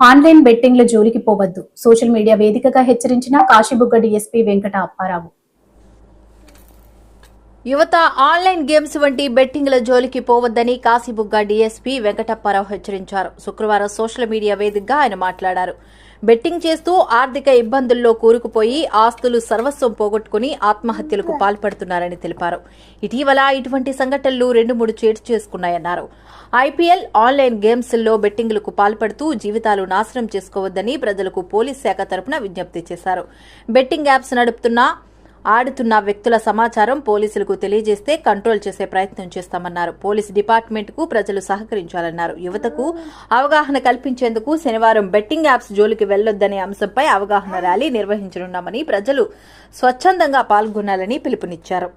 Online బెట్టింగ్ల జోలికి పోవద్దు. Social media వేదికగా హెచ్చరించిన కాశీబుగ్గ డీఎస్పీ వెంకట అప్పారావు. యువత ఆన్లైన్ గేమ్స్ వంటి బెట్టింగ్ల జోలికి పోవద్దని కాశీబుగ్గ డీఎస్పీ వెంకటప్పారావు హెచ్చరించారు. శుక్రవారం సోషల్ మీడియా వేదికగా ఆయన మాట్లాడారు. బెట్టింగ్ చేస్తూ ఆర్థిక ఇబ్బందుల్లో కూరుకుపోయి ఆస్తులు సర్వస్వం పోగొట్టుకుని ఆత్మహత్యలకు పాల్పడుతున్నారని తెలిపారు. ఇటీవల ఇటువంటి సంఘటనలు రెండు మూడు చేటు చేసుకున్నాయన్నారు. ఐపీఎల్ ఆన్లైన్ గేమ్స్లో బెట్టింగ్లకు పాల్పడుతూ జీవితాలు నాశనం చేసుకోవద్దని ప్రజలకు పోలీస్ శాఖ తరపున విజ్ఞప్తి చేశారు. బెట్టింగ్ యాప్స్ నడుపుతున్న ఆడుతున్న వ్యక్తుల సమాచారం పోలీసులకు తెలియజేస్తే కంట్రోల్ చేసే ప్రయత్నం చేస్తామన్నారు. పోలీస్ డిపార్ట్మెంట్కు ప్రజలు సహకరించాలన్నారు. యువతకు అవగాహన కల్పించేందుకు శనివారం బెట్టింగ్ యాప్స్ జోలికి వెళ్ళొద్దనే అంశంపై అవగాహన ర్యాలీ నిర్వహించనున్నామని ప్రజలు స్వచ్ఛందంగా పాల్గొనాలని పిలుపునిచ్చారు.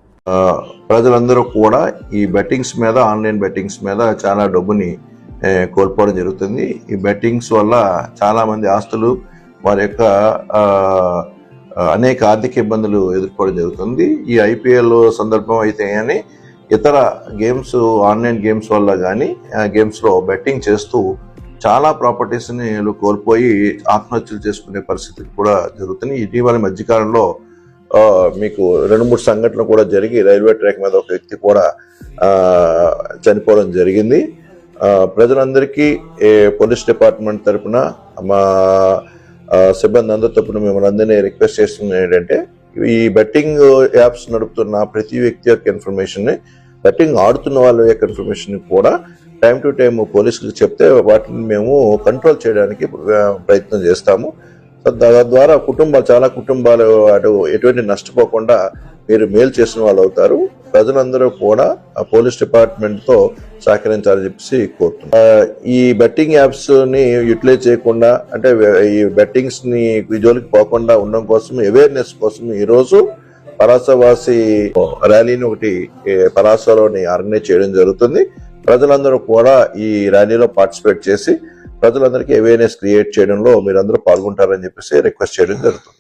ప్రజలందరూ కూడా ఈ బెట్టింగ్స్ మీద ఆన్లైన్ బెట్టింగ్స్ మీద చాలా డబ్బుని కోల్పోవడం జరుగుతుంది. ఈ బెట్టింగ్స్ వల్ల చాలా మంది ఆస్తులు వారి యొక్క అనేక ఆర్థిక ఇబ్బందులు ఎదుర్కోవడం జరుగుతుంది. ఈ ఐపీఎల్ సందర్భం అయితే కానీ ఇతర గేమ్స్ ఆన్లైన్ గేమ్స్ వల్ల కానీ గేమ్స్లో బెట్టింగ్ చేస్తూ చాలా ప్రాపర్టీస్ని కోల్పోయి ఆత్మహత్యలు చేసుకునే పరిస్థితి కూడా జరుగుతున్నాయి. ఇటీవల మధ్యకాలంలో మీకు రెండు మూడు సంఘటనలు కూడా జరిగి రైల్వే ట్రాక్ మీద ఒక వ్యక్తి కూడా చనిపోవడం జరిగింది. ప్రజలందరికీ ఏ, పోలీస్ డిపార్ట్మెంట్ తరపున మా సిబ్బంది అందరి మిమ్మల్ని అందరినీ రిక్వెస్ట్ చేస్తుంది ఏంటంటే ఈ బెట్టింగ్ యాప్స్ నడుపుతున్న ప్రతి వ్యక్తి యొక్క ఇన్ఫర్మేషన్ని బెట్టింగ్ ఆడుతున్న వాళ్ళ యొక్క ఇన్ఫర్మేషన్ కూడా టైం టు టైం పోలీసులకు చెప్తే వాటిని మేము కంట్రోల్ చేయడానికి ప్రయత్నం చేస్తాము. తద్వారా కుటుంబాలు చాలా కుటుంబాలు అటు ఎటువంటి నష్టపోకుండా మీరు మేలు చేసిన వాళ్ళు అవుతారు ప్రజలందరూ కూడా ఆ పోలీస్ డిపార్ట్మెంట్తో సహకరించాలని చెప్పేసి కోరుతున్నాను ఈ బెట్టింగ్ యాప్స్ని యూటిలైజ్ చేయకుండా అంటే ఈ బెట్టింగ్స్ని జోలికి పోకుండా ఉండడం కోసం అవేర్నెస్ కోసం ఈ రోజు పరాసవాసి ర్యాలీని ఒకటి పరాసలోని ఆర్గనైజ్ చేయడం జరుగుతుంది. ప్రజలందరూ కూడా ఈ ర్యాలీలో పార్టిసిపేట్ చేసి ప్రజలందరికీ అవేర్నెస్ క్రియేట్ చేయడంలో మీరందరూ పాల్గొంటారని చెప్పేసి రిక్వెస్ట్ చేయడం జరుగుతుంది.